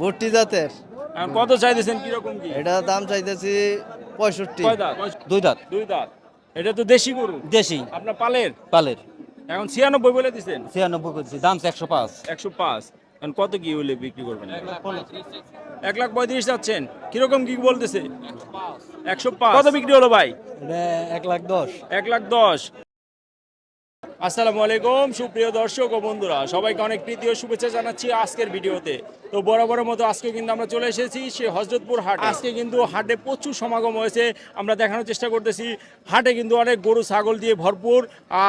ভর্তি জাতের। এখন কত চাইতেছেন কীরকম কি? এটা দাম চাইতেছি পঁয়ষট্টি। দুই দাঁত। দুই দাঁত। এটা তো দেশি গরু? দেশি। আপনার পালের? পালের। এখন ছিয়ানব্বই বলে দিচ্ছেন ছিয়ানব্বই করছি দাম একশো পাঁচ। একশো পাঁচ। এখন কত কি হলে বিক্রি করবেন? এক লাখ পঁয়ত্রিশ। যাচ্ছেন। কীরকম কি বলতেছে? একশো পাঁচ। কত বিক্রি হলো ভাই? এক লাখ দশ। এক লাখ দশ। আসসালামু আলাইকুম সুপ্রিয় দর্শক ও বন্ধুরা সবাইকে অনেক প্রীতি ও শুভেচ্ছা জানাচ্ছি আজকের ভিডিওতে। তো বরাবরের মতো আজকে কিন্তু আমরা চলে এসেছি সে হজরতপুর হাট। আজকে কিন্তু হাটে প্রচুর সমাগম হয়েছে আমরা দেখানোর চেষ্টা করতেছি। হাটে কিন্তু অনেক গরু ছাগল দিয়ে ভরপুর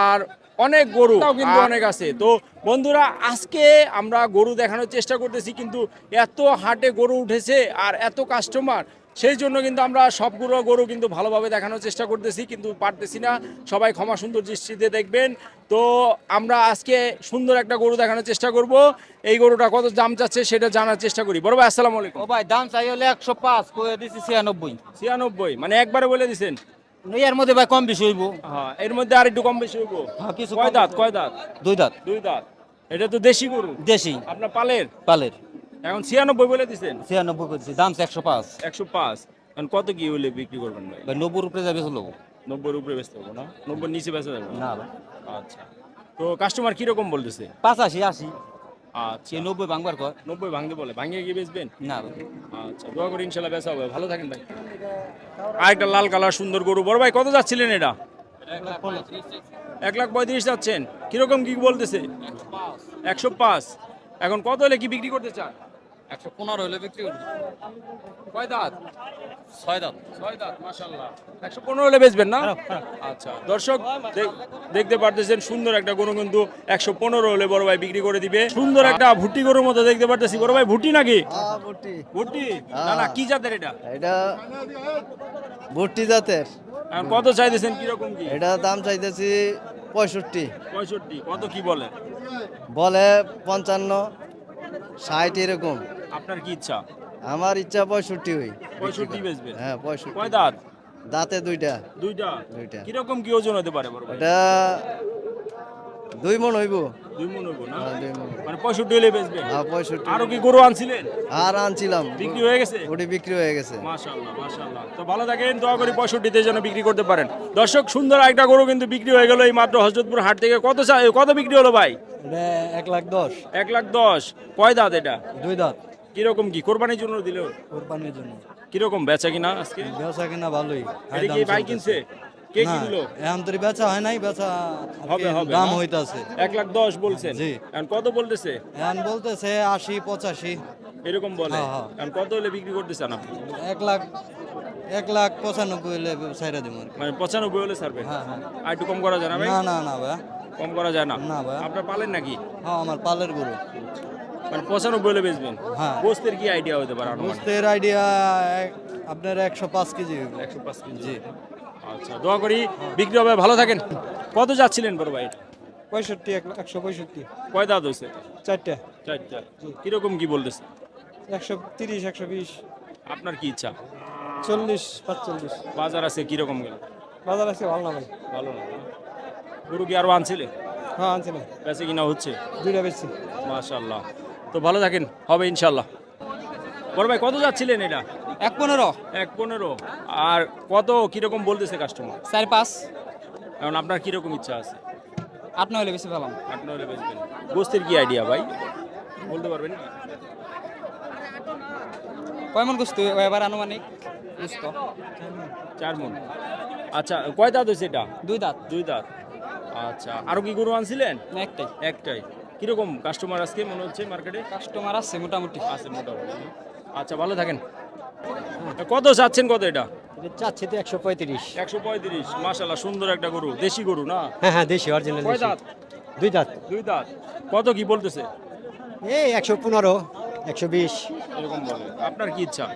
আর অনেক গরু কিন্তু অনেক আছে। তো বন্ধুরা আজকে আমরা গরু দেখানোর চেষ্টা করতেছি কিন্তু এত হাটে গরু উঠেছে আর এত কাস্টমার সেই জন্য কিন্তু আমরা সবগুলো গরু কিন্তু ভালোভাবে দেখানোর চেষ্টা করতেছি কিন্তু পারতেছি না। সবাই ক্ষমা সুন্দর দৃষ্টিতে দেখবেন। তো আমরা আজকে সুন্দর একটা গরু দেখানোর চেষ্টা করব। এই গরুটা কত দাম চাচ্ছে সেটা জানার চেষ্টা করি। বড় ভাই আসসালামু আলাইকুম। ও ভাই দাম চাই হলে একশো পাঁচ করে দিছি ছিয়ানব্বই। ছিয়ানব্বই মানে একবারে বলে দিছেন? এর মধ্যে ভাই কম বেশি হইব। হ্যাঁ এর মধ্যে আর একটু কম বেশি হইব। হ্যাঁ, কিছু কয় দাঁত কয় দাঁত? দুই দাঁত। দুই দাঁত। এটা তো দেশি গরু? দেশি। আপনার পালের? পালের। এখন ছিয়ানব্বই বলে দিছেন? ছিয়ানব্বই করছি দাম একশো পাঁচ। একশো পাঁচ। এখন কত কি হলে বিক্রি করবেন ভাই? ভাই নব্বই উপরে যাবে চলো নব্বইয়ের উপরে বেচতে হবে না? নব্বই নিচে বেচা যাবে? না আচ্ছা। তো কাস্টমার কীরকম বলতেছে? পাঁচাশি আশি। আচ্ছা। নব্বই ভাঙবার কর। নব্বই ভাঙতে বলে। ভাঙিয়ে গিয়ে বেচবেন? না আচ্ছা দোয়া করি ইনশাল্লাহ বেচা হবে। ভালো থাকেন ভাই। আরেকটা লাল কালার সুন্দর গরু। বড় ভাই কত যাচ্ছিলেন এটা? এক লাখ পঁয়ত্রিশ যাচ্ছেন। কীরকম কি বলতেছে? একশো পাঁচ। এখন কত হলে কি বিক্রি করতে চান? একশো পনেরো হলে বিক্রি করব। কয় দাঁত? ছয় দাঁত। ছয় দাঁত মাশাল্লাহ একশো পনেরো হলে বেচবেন না? আচ্ছা দর্শক দেখ- দেখতে পারতেছেন সুন্দর একটা গরু কিন্তু একশো পনেরো হলে বড় ভাই বিক্রি করে দিবে। সুন্দর একটা ভুট্টি গরুর মতো দেখতে পারতেছি। বড় ভাই ভুট্টি নাকি? হ্যাঁ ভুট্টি না না কি জাতের এটা? এটা ভর্তি জাতের। কত চাইতেছেন কীরকম কি? এটা দাম চাইতেছি পঁয়ষট্টি। পঁয়ষট্টি কত কি বলে? বলে পঞ্চান্ন। ষাট এরকম। আপনার কি ইচ্ছা? আমার ইচ্ছা পঁয়ষট্টি হই পঁয়ষট্টি বেচবেন? হ্যাঁ পঁয়ষট্টি। কয় দাঁত? দাঁতে দুইটা। দুইটা? দুইটা। কীরকম কি ওজন হতে পারে বড় ভাই? এটা দুই মন হইব। দুই মন হইব না? হ্যাঁ, দুই মন। মানে হ্যাঁ পঁয়ষট্টি। আরও কি গরু আনছিলেন? আর আনছিলাম। বিক্রি হয়ে গেছে? ওটি বিক্রি হয়ে গেছে। মাশাআল্লাহ মাশাআল্লাহ। তো ভালো থাকেন দোয়া করি পঁয়ষট্টিতে যেন বিক্রি করতে পারেন। দর্শক সুন্দর একটা গরু কিন্তু বিক্রি হয়ে গেল এই মাত্র হজরতপুর হাট থেকে। কত কত বিক্রি হলো ভাই? এক লাখ দশ। এক লাখ দশ। কয় দাঁত এটা? দুই দাঁত। কীরকম কি? কোরবানির জন্য দিল? কোরবানির জন্য। কীরকম বেচা কিনা আজকে? ব্যবসা কিনা ভালোই। ভাই কিনছে? কে কিনলো? এখন তোর বেচা হয় নাই বেচা হবে, হবে, দাম হইতাছে। এক লাখ দশ বলছেন। জি। এখন কত বলতেছে? এখন বলতেছে আশি পঁচাশি। এরকম বলে। হ্যাঁ, হ্যাঁ। এখন কত হলে বিক্রি করতে চান আপনি? এক লাখ এক লাখ পঁচানব্বই হলে সাইরা দেবো আর মানে পঁচানব্বই হলে ছাড়বে? হ্যাঁ হ্যাঁ। আর একটু কম করা যায় না না না না ভাই। কম করা যায় না? না ভাই। আপনার পালেন নাকি? হ্যাঁ আমার পালের গরু। মানে পঁচানব্বই হলে বেচবেন? হ্যাঁ। গোস্তের কি আইডিয়া হতে পারে আনুমানিক? গোস্তের আইডিয়া আপনার একশো পাঁচ কেজি একশো পাঁচ কেজি জি। আচ্ছা দোয়া করি বিক্রি হবে ভালো থাকেন। কত যাচ্ছিলেন বড় ভাই? পঁয়ষট্টি একশো পঁয়ষট্টি। কয় দাঁত হয়েছে চারটে। চারটা। কীরকম কি বলতেছে? একশো তিরিশ একশো বিশ। আপনার কি ইচ্ছা? চল্লিশ পাঁচচল্লিশ। বাজার আছে কীরকম গেল? বাজার আছে ভালো না ভাই। ভালো না? গরু কি আরও আনছিলে হ্যাঁ আনছিলাম। বেঁচে কিনা হচ্ছে? দুইটা বেশি মাশাল্লাহ তো ভালো থাকেন হবে ইনশাল্লাহ বড় ভাই কত যাচ্ছিলেন এটা? এক পনেরো। এক পনেরো। আর কত কীরকম বলতেছে কাস্টমার চার পাঁচ। এখন আপনার কীরকম ইচ্ছা আছে? আট নয় হলে বেশি পেলাম আপনি হলে বেচবেন গোস্তের কি আইডিয়া ভাই? বলতে পারবেন? কয় মন গুছতে এবার আনুমানিক বুঝতো চার মন। আচ্ছা কয় দাঁত হয়েছে এটা? দুই দাঁত। দুই দাঁত। আচ্ছা আরও কি গরু আনছিলেন? একটাই। একটাই। কীরকম কাস্টমার আজকে মনে হচ্ছে মার্কেটে কাস্টমার আছে মোটামুটি। আছে মোটামুটি। আচ্ছা ভালো থাকেন। কত চাচ্ছেন কত এটা? চাচ্ছি তো একশো পঁয়ত্রিশ। একশো পঁয়ত্রিশ মাসাল্লাহ সুন্দর একটা গরু দেশি গরু না? হ্যাঁ হ্যাঁ দেশি অরিজিনাল কয় দাঁত? দুই দাঁত। দুই দাঁত। কত কি বলতেছে? এই একশো পনেরো একশো বিশ। এরকম বলে। আপনার কি ইচ্ছা?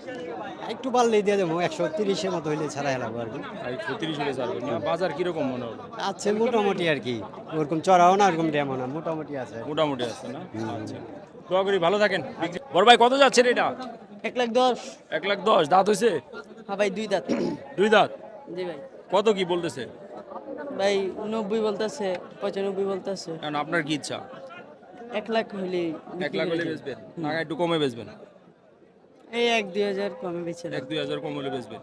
একটু বাড়লেই দিয়ে দেবো একশো তিরিশের মতো হইলে ছাড়া হেলাবো আর কি। একশো তিরিশ হলে ছাড়বেন বাজার কীরকম মনে হলো আছে মোটামুটি আর কি। ওরকম চড়াও না ওরকম ড্যামও না মোটামুটি আছে। মোটামুটি আছে না? আচ্ছা। দোয়া করি ভালো থাকেন। বড় ভাই কত যাচ্ছেন এটা? এক লাখ দশ। এক লাখ দশ দাঁত হয়েছে হ্যাঁ ভাই দুই দাঁত। দুই দাঁত? জি ভাই। কত কি বলতেছে? ভাই নব্বই বলতেছে পঁচানব্বই বলতেছে। কারণ আপনার কি ইচ্ছা? এক লাখ হলে এক লাখ হলে বেচবেন? টাকা একটু কমে বেচবেন? এই এক দুই হাজার কমে বেছে এক দুই হাজার কম হলে বেচবেন?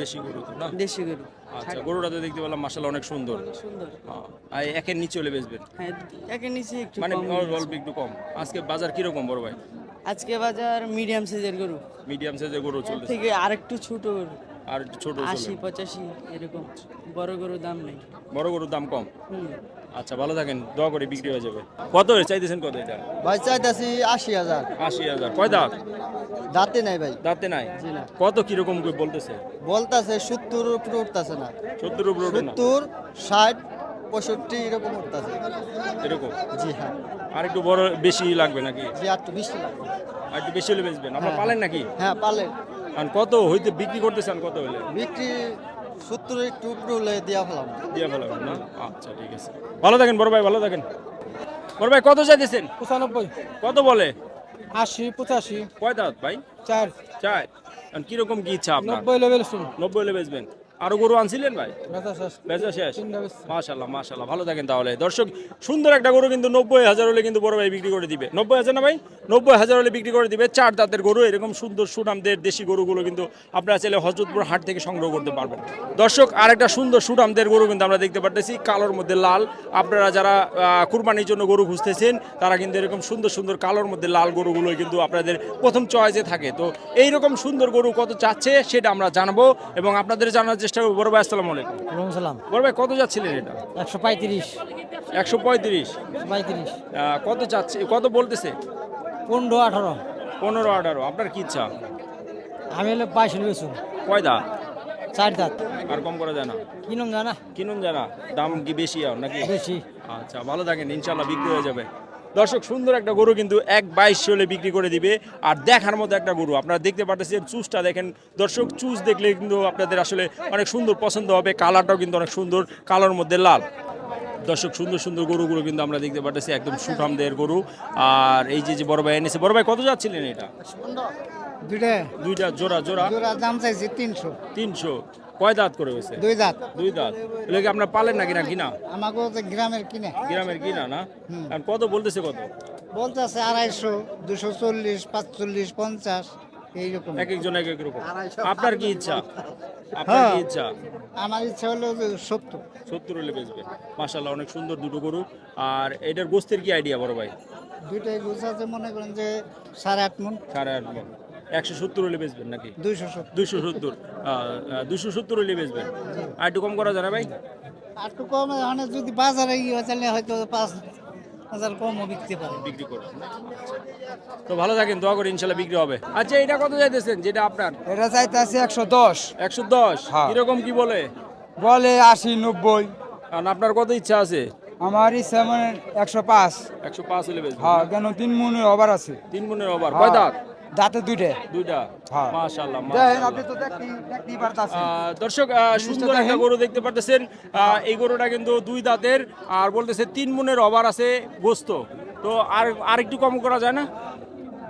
দেশি গরু তো না? দেশি গরু। আচ্ছা গরুটা তো দেখতে পেলাম মাসাল্লাহ অনেক সুন্দর। সুন্দর। হ্যাঁ, আর একের নিচে হলে বেচবেন? হ্যাঁ একের নিচে একটু মানে অল্প একটু কম। আজকে বাজার কীরকম বড় ভাই? আজকে বাজার মিডিয়াম সাইজের গরু। মিডিয়াম সাইজের গরু এর চলতেছে থেকে আরেকটু ছোট গরু। আর ছোট আশি পঁচাশি এরকম। বড় গরুর দাম নেই। বড় গরুর দাম কম? হুম। আচ্ছা ভালো থাকেন। দোয়া করে বিক্রি হয়ে যাবে। কত চাইতেছেন কত এটা? ভাই চাইতেছি আশি হাজার। আশি হাজার। কয় দাঁত? দাঁতে নাই ভাই। দাঁতে নাই? কত কীরকম করে বলতেছে? বলতাছে সত্তর উপরে উঠতেছে না। সত্তর উপরে সত্তর ষাট পঁয়ষট্টি এরকম উঠতেছে এরকম? জি হ্যাঁ। আর একটু বড় বেশি লাগবে নাকি? জি একটু বেশি লাগবে। আর একটু বেশি হলে বেচবেন। আপনার হ্যাঁ। পালেন নাকি? হ্যাঁ পালে আর কত হইতে বিক্রি করতেছেন কত হলে বিক্রি সত্তর একটু উপরে হলে দিয়া ফেলাম। দিয়ে ফেলাবেন না? আচ্ছা ঠিক আছে। ভালো থাকেন বড় ভাই ভালো থাকেন। বড় ভাই কত চাইতেছেন? পঁচানব্বই। কত বলে? আশি পঁচাশি। কয় দাঁত ভাই? চার। চাই আর কীরকম কি ইচ্ছা আপনার? নব্বই লেভেল নব্বই হলে বেচবেন? আরও গরু আনছিলেন ভাই? বেচা শেষ। মাশাল্লাহ মাশাল্লাহ ভালো থাকেন তাহলে। দর্শক সুন্দর একটা গরু কিন্তু নব্বই হাজার হলে কিন্তু বড় ভাই বিক্রি করে দিবে। নব্বই হাজার না ভাই? নব্বই হাজার হলে বিক্রি করে দিবে চার দাঁতের গরু। এরকম সুন্দর সুনামদের দেশি গরুগুলো কিন্তু আপনারা চাইলে হজরতপুর হাট থেকে সংগ্রহ করতে পারবেন। দর্শক আর একটা সুন্দর সুনামদের গরু কিন্তু আমরা দেখতে পারতেছি কালোর মধ্যে লাল। আপনারা যারা আহ, কুরবানির জন্য গরু খুঁজতেছেন তারা কিন্তু এরকম সুন্দর সুন্দর কালোর মধ্যে লাল গরুগুলো কিন্তু আপনাদের প্রথম চয়েসে থাকে। তো এইরকম সুন্দর গরু কত চাচ্ছে সেটা আমরা জানব এবং আপনাদের জানার চেষ্টা করব। বড় ভাই আসসালামু আলাইকুম। সালাম। বড় ভাই কত যাচ্ছিলেন এটা? একশো পঁয়ত্রিশ। একশো পঁয়ত্রিশ। পঁয়ত্রিশ। কত চাচ্ছে কত বলতেছে? পনেরো আঠারো। পনেরো আঠারো। আপনার কি ইচ্ছা? আমি হলে বাইশ বেচুন কয় দাঁত? চার দাঁত। আর কম করা যায় না? কিনুন জানা কিনুন জানা দাম কি বেশি আর নাকি? বেশি। আচ্ছা ভালো থাকেন। ইনশাল্লাহ বিক্রি হয়ে যাবে। দর্শক সুন্দর একটা গরু কিন্তু এক বাইশ হলে বিক্রি করে দিবে। আর দেখার মতো একটা গরু আপনারা দেখতে পাচ্ছেন চুজটা দেখেন। দর্শক চুজ দেখলে কিন্তু আপনাদের আসলে অনেক সুন্দর পছন্দ হবে কালারটাও কিন্তু অনেক সুন্দর কালোর মধ্যে লাল। দর্শক সুন্দর সুন্দর গরুগুলো কিন্তু আমরা দেখতে পাচ্ছি একদম সুঠামদের গরু। আর এই যে যে বড় ভাই এনেছে বড় ভাই কত যাচ্ছিলেন এটা? দুইটা। দুইটা জোড়া জোড়া। জোড়া দাম চাইছি তিনশো। তিনশো। কয় দাঁত করে হয়েছে? দুই দাঁত। দুই দাঁত। এগুলো কি আপনার পালেন না কিনা? আমাকে তো গ্রামের কিনে। গ্রামের কিনা না? আর কত বলতেছে কত? বলতেছে আড়াইশো দুশো চল্লিশ পাঁচচল্লিশ পঞ্চাশ এইরকম। এক একজন এক এক রকম। আপনার কি ইচ্ছা? আপনার কি ইচ্ছা? আমার ইচ্ছা হলো যে সত্তর। সত্তর হলে বেচবে। মাসাল্লাহ অনেক সুন্দর দুটো গরু। আর এটার গোস্তের কি আইডিয়া বড় ভাই? দুইটাই গুছাতে মনে করেন যে সাড়ে আট মন। সাড়ে আট মণ। একশো সত্তর হলে বেচবেন নাকি? দুইশো সত্তর। সত্তর। দুশো সত্তর হলে বেচবেন। আর একটু কম করা ভাই? একটু কম মানে যদি বাজারে গিয়ে তাহলে হয়তো পাঁচ হাজার কমও বিকতে পারে বিক্রি করবেন তো ভালো থাকেন দোয়া করে ইনশাল্লাহ বিক্রি হবে। আচ্ছা এটা কত যাইতেছেন যেটা আপনার? এটা চাইতে আছে একশো দশ। একশো দশ? হ্যাঁ। কীরকম কি বলে? বলে আশি নব্বই। আর আপনার কত ইচ্ছা আছে? আমার ইচ্ছা মানে একশো পাঁচ। একশো পাঁচ হলে বেচবেন। হ্যাঁ কেন তিন মনের অভার আছে। তিন মনের ওভার কয় দাঁত? দাঁতে দুইটা। দুইটা। হ্যাঁ। মাশাআল্লাহ দেখেন আপনি তো দেখতেই পারতাছেন। দর্শক সুন্দর একটা গরু দেখতে পারতেছেন। এই গরুটা কিন্তু দুই দাঁতের আর বলতেছে তিন মনের অভার আছে গোস্ত। তো আর আর একটু কম করা যায় না?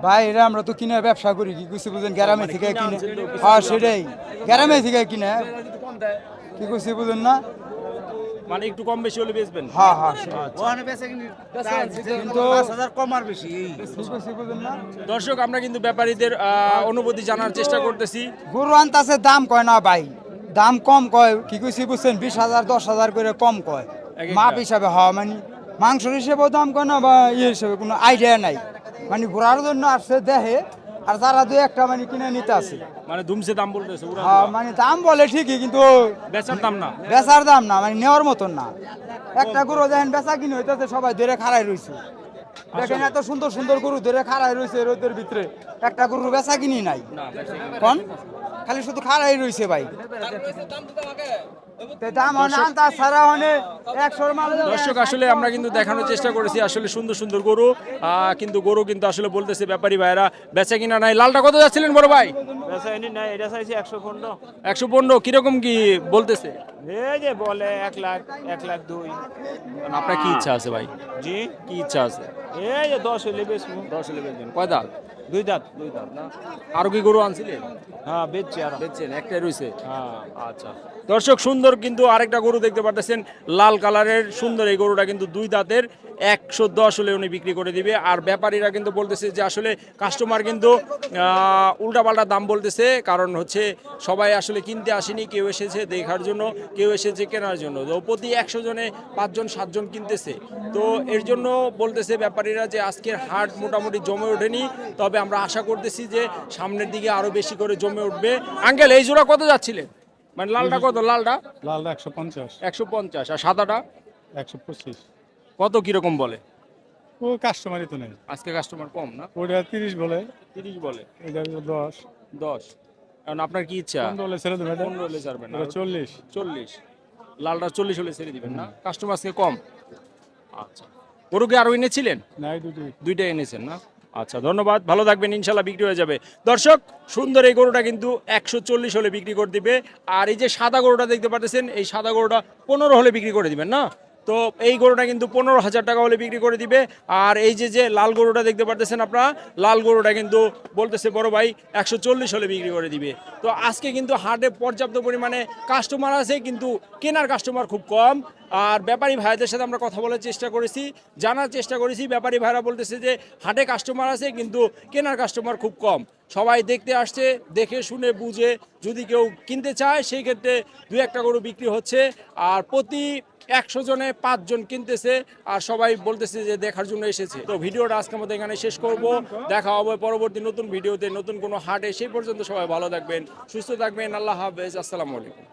ভাই এটা আমরা তো কিনে ব্যবসা করি কি কিছু বুঝেন গ্রামে মানে থেকে কিনে কিছু হ্যাঁ সেটাই। গ্রামে থেকে কিনে। কি করছি বুঝেন না? মানে একটু কম বেশি হলে বেচবেন? হ্যাঁ হ্যাঁ সেটাই। কিন্তু কি করছি বুঝেন না। দর্শক আমরা কিন্তু ব্যাপারীদের অনুভূতি জানার চেষ্টা করতেছি। গরু আনতাছে দাম কয় না ভাই? দাম কম কয় কি কইছি বুঝছেন? বিশ হাজার দশ হাজার করে কম কয়। মাপ হিসাবে হওয়া মানে মাংস হিসেবেও দাম কয় না বা ইয়ে হিসেবে কোনো আইডিয়া নাই। মানে ঘোরার জন্য আসছে দেহে আর যারা দুই একটা মানে কিনে নিতে আছে। মানে ধুমসে দাম বলতেছে হ্যাঁ মানে দাম বলে ঠিকই কিন্তু বেচার দাম না? বেচার দাম না মানে নেওয়ার মতন না। একটা গরু দেখেন বেচা কিনে হইতেছে সবাই ধরে খাড়াই রয়েছে দেখেন এত সুন্দর সুন্দর গরু ধরে খাড়াই রয়েছে রোদের ভিতরে। একটা গরু বেচা কিনি নাই। না বেচা কিনা। কোন? খালি শুধু খাড়াই রয়েছে ভাই। দর্শক আসলে আমরা কিন্তু দেখানোর চেষ্টা করেছি আসলে সুন্দর সুন্দর গরু কিন্তু গরু কিন্তু আসলে বলতেছে ব্যাপারী ভাইরা বেচা কিনা নাই। লালটা কত যাচ্ছিলেন বড় ভাই? রাসায়নিক নাই এটা চাইছি একশো পনেরো। কীরকম কি বলতেছে? যে বলে এক লাখ এক লাখ দুই। আপনার কি ইচ্ছা আছে ভাই? জি। কি ইচ্ছা আছে? এই যে দশ হলে দশ হলে বেচবেন। কয় দাঁত? দুই দাঁত। দুই দাঁত না? আরও কি গরু আনছিলেন হ্যাঁ বেচছি আর। বেচছেন একটাই রয়েছে হ্যাঁ। আচ্ছা। দর্শক সুন্দর কিন্তু আরেকটা গরু দেখতে পারতেছেন লাল কালারের সুন্দর এই গরুটা কিন্তু দুই দাঁতের। একশো দশ হলে উনি বিক্রি করে দিবে। আর ব্যাপারীরা কিন্তু বলতেছে যে আসলে কাস্টমার কিন্তু উল্টাপাল্টা দাম বলতেছে কারণ হচ্ছে সবাই আসলে কিনতে আসেনি কেউ এসেছে দেখার জন্য কেউ এসেছে কেনার জন্য। তো প্রতি একশো জনে পাঁচজন সাতজন কিনতেছে। তো এর জন্য বলতেছে ব্যাপারীরা যে আজকের হাট মোটামুটি জমে ওঠেনি তবে আমরা আশা করতেছি যে সামনের দিকে আরও বেশি করে জমে উঠবে। আঙ্কেল এই জোড়া কত যাচ্ছিলেন? মানে লালটা কত লালটা? লালটা একশো পঞ্চাশ। একশো পঞ্চাশ আর সাদাটা? একশো পঁচিশ। কত কীরকম বলে? ও কাস্টমারই তো নেই। আজকে কাস্টমার কম না? ওটা তিরিশ বলে। তিরিশ বলে। এটা দশ। দশ। কারণ আপনার কি ইচ্ছা? পনেরো হলে ছেড়ে দেবে পনেরো হলে ছাড়বেন চল্লিশ। চল্লিশ। লালটা চল্লিশ হলে ছেড়ে দিবেন না? কাস্টমার আজকে কম? আচ্ছা। গরু কি আরও এনেছিলেন? নাই দুটি দুইটা এনেছেন না? আচ্ছা ধন্যবাদ। ভালো থাকবেন ইনশাল্লাহ বিক্রি হয়ে যাবে। দর্শক সুন্দর এই গরুটা কিন্তু একশো চল্লিশ হলে বিক্রি করে দিবে। আর এই যে সাদা গরুটা দেখতে পাচ্ছেন এই সাদা গরুটা পনেরো হলে বিক্রি করে দিবেন না? তো এই গরুটা কিন্তু পনেরো হাজার টাকা হলে বিক্রি করে দিবে। আর এই যে যে লাল গরুটা দেখতে পারতেছেন আপনারা, লাল গরুটা কিন্তু বলতেছে বড় ভাই একশো চল্লিশ হলে বিক্রি করে দিবে। তো আজকে কিন্তু হাটে পর্যাপ্ত পরিমাণে কাস্টমার আছে, কিন্তু কেনার কাস্টমার খুব কম। আর ব্যাপারী ভাইদের সাথে আমরা কথা বলার চেষ্টা করেছি, জানার চেষ্টা করেছি। ব্যাপারী ভাইরা বলতেছে যে, হাটে কাস্টমার আছে, কিন্তু কেনার কাস্টমার খুব কম। সবাই দেখতে আসছে, দেখে শুনে বুঝে যদি কেউ কিনতে চায়, সেই ক্ষেত্রে দু একটা গরু বিক্রি হচ্ছে। আর প্রতি একশো জনে পাঁচজন কিনতেছে আর সবাই বলতেছে যে দেখার জন্য এসেছে। তো ভিডিওটা আজকে আমাদের এখানে শেষ করব। দেখা হবে পরবর্তী নতুন ভিডিওতে, নতুন কোনো হাটে, সেই পর্যন্ত সবাই ভালো থাকবেন, সুস্থ থাকবেন। আল্লাহ হাফেজ। আসসালামু আলাইকুম।